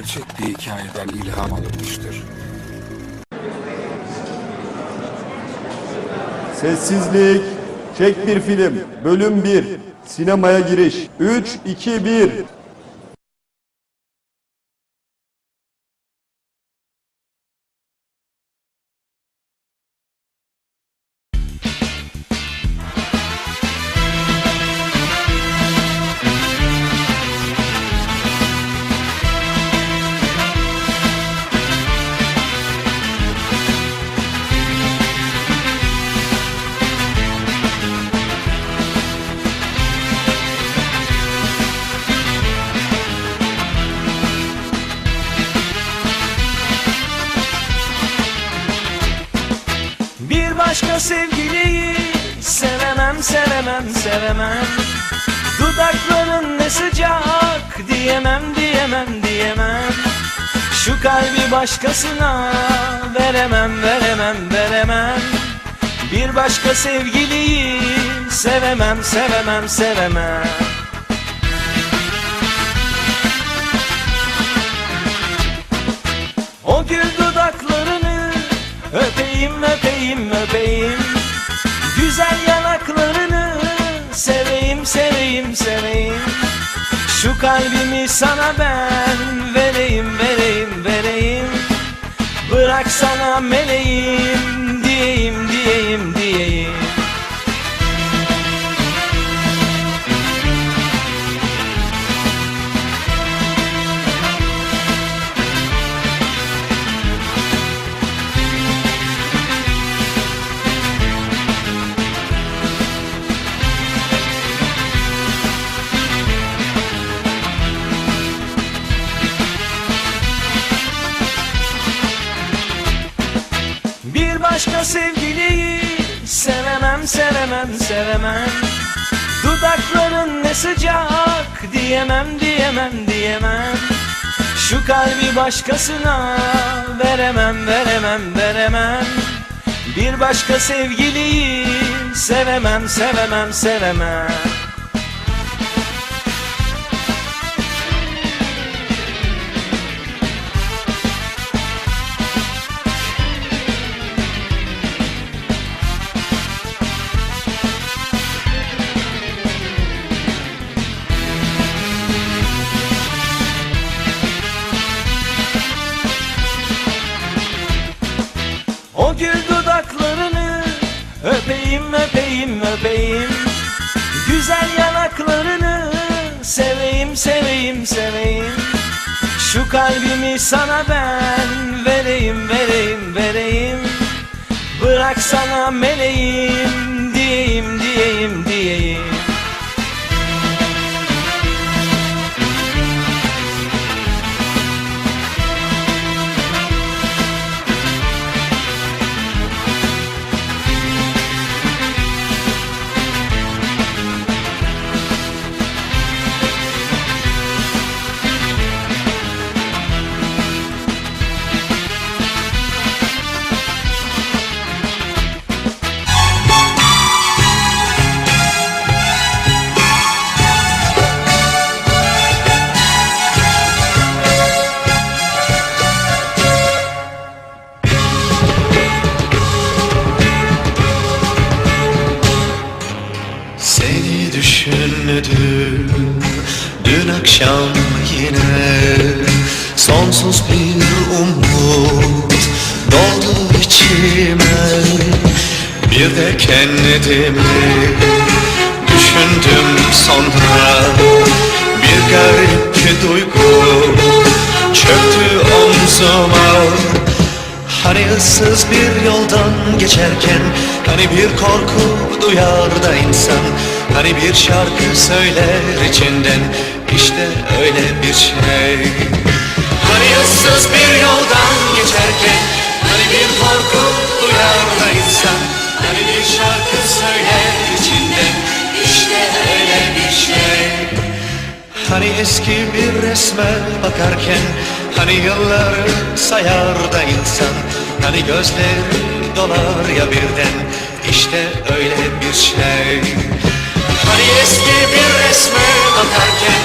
gerçek bir hikayeden ilham alınmıştır. Sessizlik. Çek bir film. Bölüm 1. Sinemaya giriş. 3, 2, 1. sevgiliyi sevemem sevemem sevemem. Dudakların ne sıcak diyemem diyemem diyemem. Şu kalbi başkasına veremem veremem veremem. Bir başka sevgiliyi sevemem sevemem sevemem. O gül dudaklarını öpeyim öpeyim Güzel yanaklarını seveyim seveyim seveyim. Şu kalbimi sana ben vereyim vereyim vereyim. Bırak sana meleğim başka sevgiliyi sevemem sevemem sevemem. Dudakların ne sıcak diyemem diyemem diyemem. Şu kalbi başkasına veremem veremem veremem. Bir başka sevgiliyi sevemem sevemem sevemem O gül dudaklarını öpeyim öpeyim öpeyim. Güzel yanaklarını seveyim seveyim seveyim. Şu kalbimi sana ben vereyim vereyim vereyim. Bırak sana meleğim Sonsuz bir umut doldu içime. Bir de kendimi düşündüm sonra. Bir garip duygu çöktü omzuma. Hani ıssız bir yoldan geçerken Hani bir korku duyar da insan. Hani bir şarkı söyler içinden İşte öyle bir şey Hani ıssız bir yoldan geçerken Hani bir korku duyar da insan. Hani bir şarkı söyler içinden İşte öyle bir şey Hani eski bir resme bakarken Hani yılları sayar da insan. Hani gözleri dolar ya birden İşte öyle bir şey. Hani eski bir resme bakarken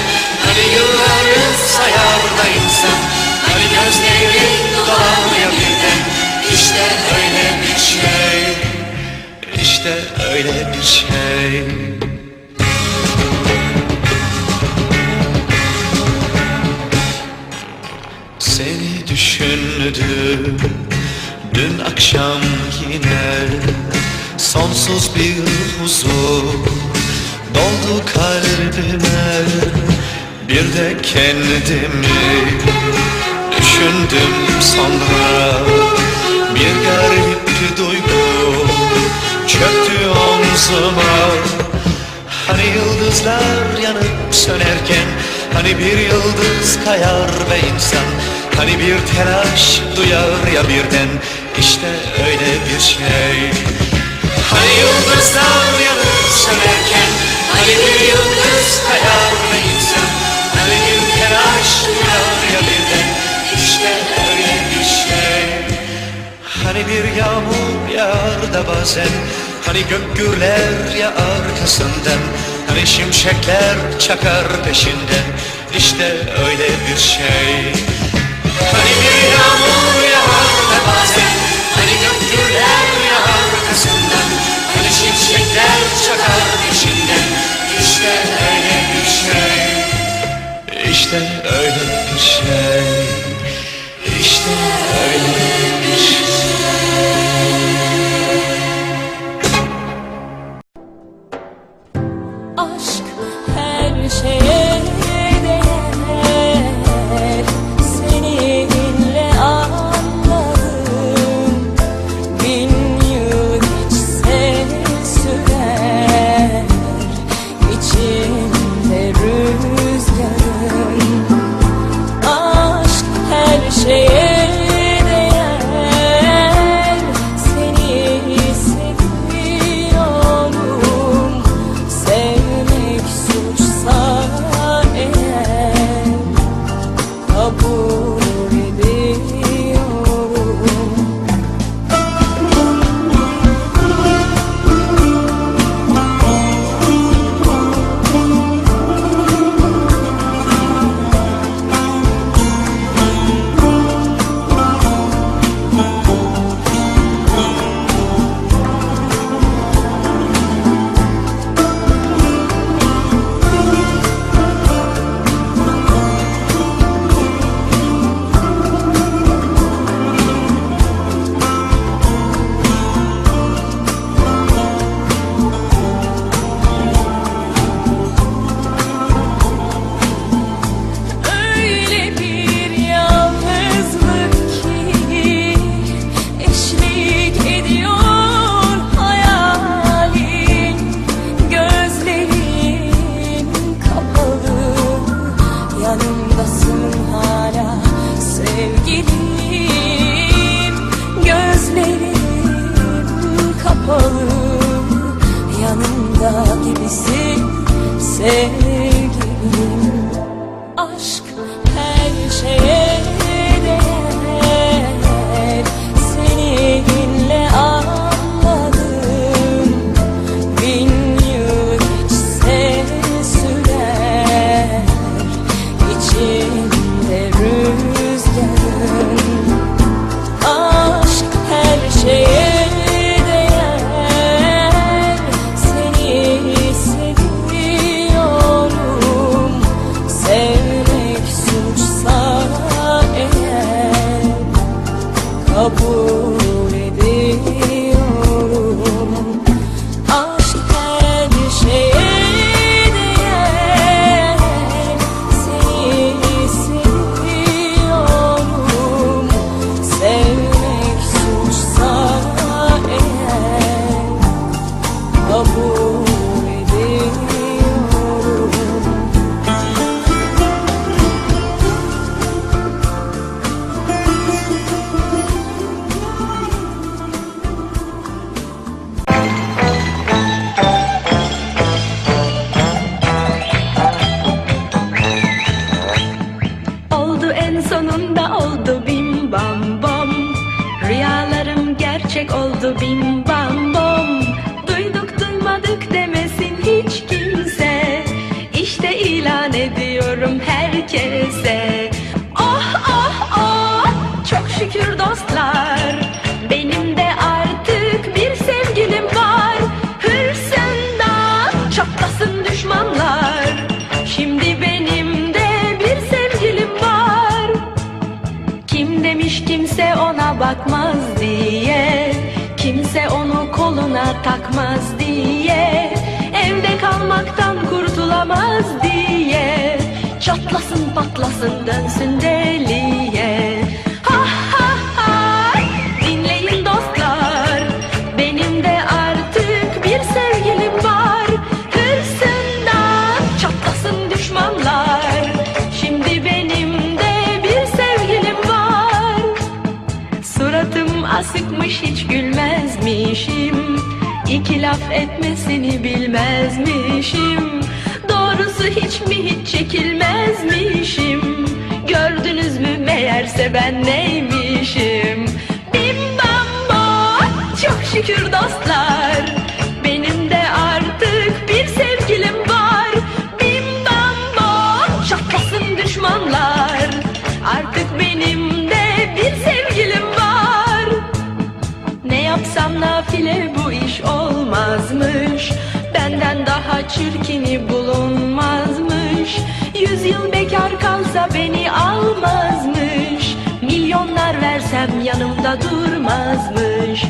Hani yıllarız ayağında insan Hani gözleri dolanmıyor birden İşte öyle bir şey. İşte öyle bir şey. Seni düşündüm Dün akşam yine. Sonsuz bir huzur Doldu kalbime. Bir de kendimi düşündüm sonra Bir garip duygu çöktü omzuma. Hani yıldızlar yanıp sönerken Hani bir yıldız kayar ve insan Hani bir telaş duyar ya birden. İşte öyle bir şey. Hani yıldızlar yanıp sönerken Hani bir yıldız kayar bazen. Hani gök gürler ya arkasından Hani şimşekler çakar peşinden. İşte öyle bir şey. Hani bir yağmur yağar bakmaz diye Kimse onu koluna takmaz diye Evde kalmaktan kurtulamaz diye Çatlasın patlasın dönsün deliye. İki laf etmesini bilmezmişim. Doğrusu hiç mi hiç çekilmezmişim? Gördünüz mü meğerse ben neymişim? Bim bam bo çok şükür dostlar olmazmış. Benden daha çirkini bulunmazmış. Yüz yıl bekar kalsa beni almazmış. Milyonlar versem yanımda durmazmış